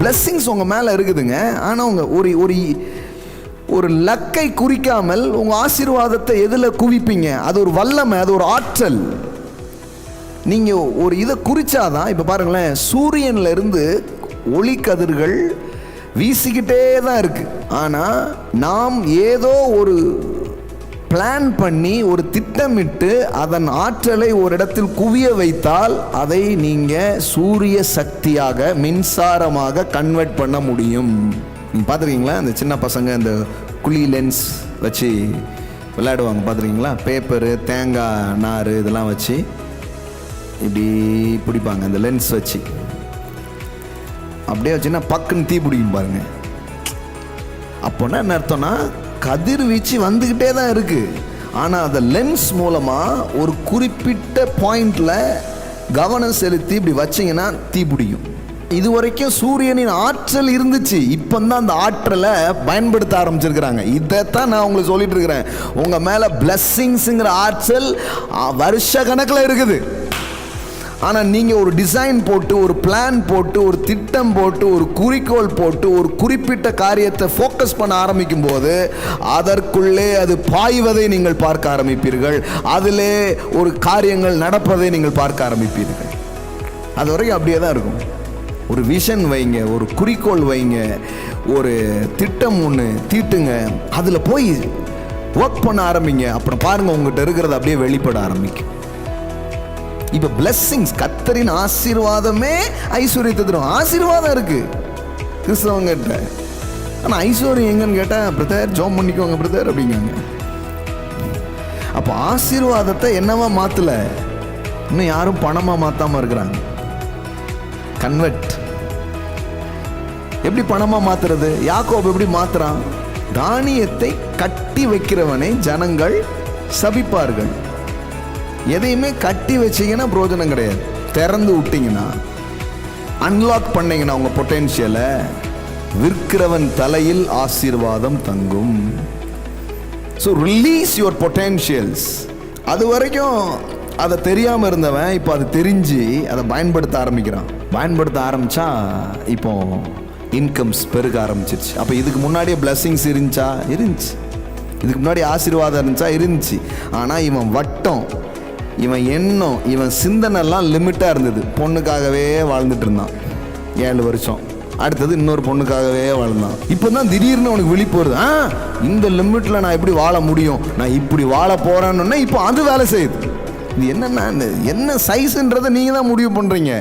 Blessings உங்கள் மேலே இருக்குதுங்க. ஆனால் உங்கள் ஒரு ஒரு ஒரு லக்கை குறிக்காமல் உங்கள் ஆசீர்வாதத்தை எதில் குவிப்பீங்க? அது ஒரு வல்லமை அது ஒரு ஆற்றல். நீங்கள் ஒரு இதை குறித்தாதான் இப்போ பாருங்களேன் சூரியனில் இருந்து ஒளி கதிர்கள் வீசிக்கிட்டே தான் இருக்குது ஆனால் நாம் ஏதோ ஒரு பிளான் பண்ணி ஒரு திட்டமிட்டு அதன் ஆற்றலை ஒரு இடத்தில் குவிய வைத்தால் அதை நீங்கள் சூரிய சக்தியாக மின்சாரமாக கன்வெர்ட் பண்ண முடியும். பார்த்துருக்கீங்களா? இந்த சின்ன பசங்க இந்த குழி லென்ஸ் வச்சு விளையாடுவாங்க பார்த்துருக்கீங்களா? பேப்பரு தேங்காய் நார் இதெல்லாம் வச்சு இப்படி பிடிப்பாங்க அந்த லென்ஸ் வச்சு. அப்படியே வச்சுன்னா பக்குன்னு தீ பிடிக்கும் பாருங்கள் அப்போனா என்ன அர்த்தம்னா கதிர்வீச்சு வந்துக்கிட்டே தான் இருக்குது ஆனால் அந்த லென்ஸ் மூலமாக ஒரு குறிப்பிட்ட பாயிண்டில் கவனம் செலுத்தி இப்படி வச்சிங்கன்னா தீ பிடிக்கும். இது வரைக்கும் சூரியனின் ஆற்றல் இருந்துச்சு. இப்போ தான் அந்த ஆற்றலை பயன்படுத்த ஆரம்பிச்சிருக்கிறாங்க. இதைத்தான் நான் உங்களுக்கு சொல்லிட்டு இருக்கிறேன். உங்கள் மேலே பிளஸ்ஸிங்ஸுங்கிற ஆற்றல் வருஷ கணக்கில் இருக்குது. ஆனால் நீங்கள் ஒரு டிசைன் போட்டு ஒரு பிளான் போட்டு ஒரு திட்டம் போட்டு ஒரு குறிக்கோள் போட்டு ஒரு குறிப்பிட்ட காரியத்தை ஃபோக்கஸ் பண்ண ஆரம்பிக்கும் போது அதற்குள்ளே அது பாய்வதை நீங்கள் பார்க்க ஆரம்பிப்பீர்கள். அதிலே ஒரு காரியங்கள் நடப்பதை நீங்கள் பார்க்க ஆரம்பிப்பீர்கள். அது வரைக்கும் அப்படியே தான் இருக்கும். ஒரு விஷன் வைங்க ஒரு குறிக்கோள் வைங்க ஒரு திட்டம் ஒன்று தீட்டுங்க அதில் போய் ஒர்க் பண்ண ஆரம்பிங்க. அப்புறம் பாருங்கள் உங்கள்கிட்ட இருக்கிறது அப்படியே வெளிப்பட ஆரம்பிக்கும். இப்ப பிளஸ்ஸிங்ஸ் கத்தரின் ஆசீர்வாதமே ஐஸ்வர்யத்தை தரும் ஆசீர்வாதம் இருக்கு. கிறிஸ்தவங்கிட்ட ஆனா ஐஸ்வர்யம் எங்கன்னு கேட்டால் பிரதர் ஜோம் பண்ணிக்கோங்க பிரதர் அப்படிங்காங்க அப்போ ஆசீர்வாதத்தை என்னவா மாத்தல? இன்னும் யாரும் பணமா மாத்தாம இருக்கிறாங்க. கன்வெர்ட் எப்படி பணமா மாத்துறது? யாக்கோப் எப்படி மாத்துறான்? தானியத்தை கட்டி வைக்கிறவனை ஜனங்கள் சபிப்பார்கள். எதையுமே கட்டி வச்சிங்கன்னா பிரோஜனம் கிடையாது. திறந்து விட்டிங்கன்னா அன்லாக் பண்ணிங்கன்னா உங்கள் பொட்டென்ஷியலை விற்கிறவன் தலையில் ஆசீர்வாதம் தங்கும். ஸோ ரிலீஸ் யுவர் பொட்டென்ஷியல்ஸ் அது வரைக்கும் அதை தெரியாமல் இருந்தவன் இப்போ அது தெரிஞ்சு அதை பயன்படுத்த ஆரம்பிக்கிறான். பயன்படுத்த ஆரம்பித்தா இப்போ இன்கம்ஸ் பெருக ஆரம்பிச்சிருச்சு. அப்போ இதுக்கு முன்னாடியே பிளஸ்ஸிங்ஸ் இருந்துச்சா? இருந்துச்சு. இதுக்கு முன்னாடி ஆசீர்வாதம் இருந்துச்சா? இருந்துச்சு. ஆனால் இவன் வட்டம் இவன் எண்ணம் இவன் சிந்தனைலாம் லிமிட்டாக இருந்தது. பொண்ணுக்காகவே வாழ்ந்துட்டு இருந்தான். ஏழு வருஷம். அடுத்தது இன்னொரு பொண்ணுக்காகவே வாழ்ந்தான். இப்போ தான் திடீர்னு உனக்கு விழிப்பு வருது ஆ இந்த லிமிட்டில் நான் எப்படி வாழ முடியும்? நான் இப்படி வாழ போகிறேன்னு இப்போ அது வேலை செய்யுது. இது என்னென்ன என்ன சைஸுன்றதை நீங்கள் தான் முடிவு பண்ணுறீங்க